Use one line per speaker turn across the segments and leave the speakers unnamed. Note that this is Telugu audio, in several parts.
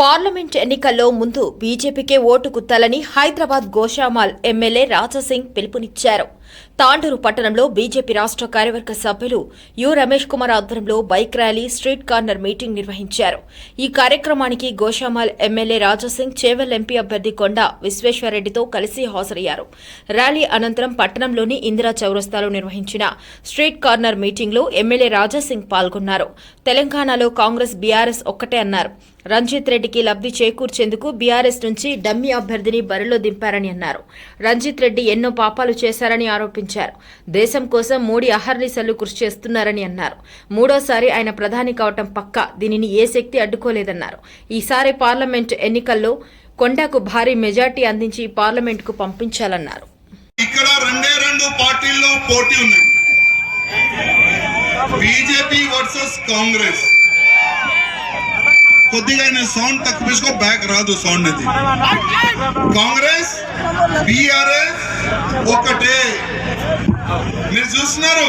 పార్లమెంట్ ఎన్నికల్లో ముందు బీజేపీకే ఓటు కుత్తాలని హైదరాబాద్ గోషామాల్ ఎమ్మెల్యే రాజాసింగ్ పిలుపునిచ్చారు. తాండూరు పట్టణంలో బీజేపీ రాష్ట్ర కార్యవర్గ సభ్యులు యు రమేష్ కుమార్ ఆధ్వర్యంలో bike rally street corner meeting నిర్వహించారు. ఈ కార్యక్రమానికి గోషామాల్ ఎమ్మెల్యే రాజాసింగ్ చేవెల్ ఎంపీ అభ్యర్థి కొండ విశ్వేశ్వరరెడ్డితో కలిసి హాజరయ్యారు. ర్యాలీ అనంతరం పట్టణంలోని ఇందిరా చౌరస్తాలో నిర్వహించిన స్ట్రీట్ కార్నర్ మీటింగ్లో ఎమ్మెల్యే రాజాసింగ్ పాల్గొన్నారు. తెలంగాణలో కాంగ్రెస్ బీఆర్ఎస్ ఒక్కటే అన్నారు. రంజిత్ రెడ్డికి లబ్ధి చేకూర్చేందుకు బీఆర్ఎస్ నుంచి డమ్మీ అభ్యర్థిని బరిలో దింపారని అన్నారు. రంజిత్ రెడ్డి ఎన్నో పాపాలు చేశారని ఆరోపించారు. దేశం కోసం మోడీ అహర్నిశలు కృషి చేస్తున్నారని అన్నారు. మూడోసారి ఆయన ప్రధాని కావటం పక్క దీనిని ఏ శక్తి అడ్డుకోలేదన్నారు. ఈసారి పార్లమెంట్ ఎన్నికల్లో కొండకు భారీ మెజార్టీ అందించి పార్లమెంటుకు పంపించాలన్నారు.
ఇక్కడ రెండే రెండు పార్టీల్లో పోటీ ఉన్నాయి బీజేపీ వర్సెస్ కాంగ్రెస్. కొద్దిగా సౌండ్ తక్కువ తీసుకో బ్యాక్ రాదు సౌండ్ అది. కాంగ్రెస్ బీఆర్ఎస్ ఒకటే. మీరు చూస్తున్నారు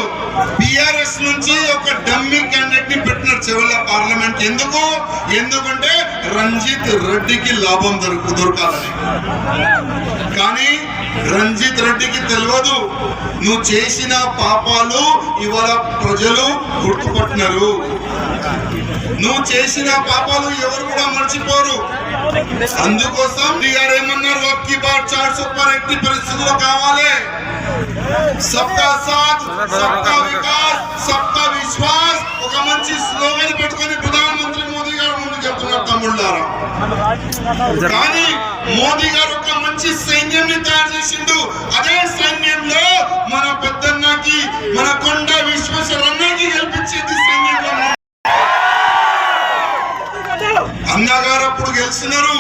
బీఆర్ఎస్ నుంచి ఒక డమ్మి క్యాండిడేట్ని పెట్టినారు చివరి పార్లమెంట్ ఎందుకు? ఎందుకంటే రంజిత్ రెడ్డికి లాభం దొరుకు దొరకాలని. కానీ రంజిత్ రెడ్డికి తెలియదు నువ్వు చేసిన పాపాలు ఇవాళ ప్రజలు గుర్తుపట్టినారు. నువ్వు చేసిన పాపాలు ఎవరు కూడా మర్చిపోరు. అందుకోసం గారు ఏమన్నారు? ఒక్కి బార్ చార్ సూపర్ ఎట్టి పరిస్థితుల్లో కావాలి. సబ్కా సాత్ సబ్కా వికాస్ సబ్కా విశ్వాస్. ఒక మంచి స్లోగన్ పెట్టుకొని ప్రధానమంత్రి మోదీ గారు ముందు చెప్తున్నారు తమ్ముళ్ళారా? కానీ మోదీ గారు ఒక మంచి సైన్యాన్ని తయారు చేసిండు. అన్నగారు అప్పుడు గెలిచినారు.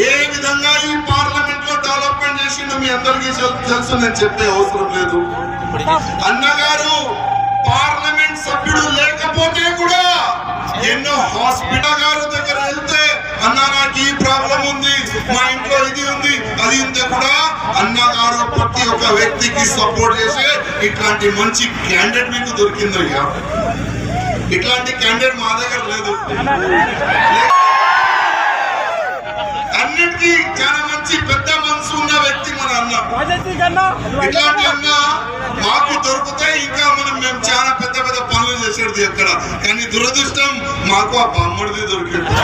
ఏ విధంగా ఈ పార్లమెంట్లో డెవలప్మెంట్ చేసిండో మీ అందరికీ తెలుసు నేను చెప్పే అవసరం లేదు. అన్నగారు పార్లమెంట్ సభ్యుడు లేకపోతే కూడా ఎన్నో హాస్పిటల్ గారు దగ్గర వెళ్తే అన్న నాకు ఈ ప్రాబ్లం ఉంది మా ఇంట్లో ఇది ఉంది అది ఉంటే కూడా అన్నగారు ప్రతి ఒక్క వ్యక్తికి సపోర్ట్ చేసే ఇట్లాంటి మంచి క్యాండిడేట్ మీకు దొరికిందయ్యా. ఇట్లాంటి క్యాండిడేట్ మా దగ్గర లేదు. అన్నిటికీ చాలా మంచి పెద్ద మనసు ఉన్న వ్యక్తి మన అన్న. ఇట్లాంటి అన్న మాకు దొరికితే ఇంకా మనం మేము చాలా పెద్ద పెద్ద పనులు చేసేది ఎక్కడ? కానీ దురదృష్టం మాకు ఆ బొమ్మడిది దొరికింది.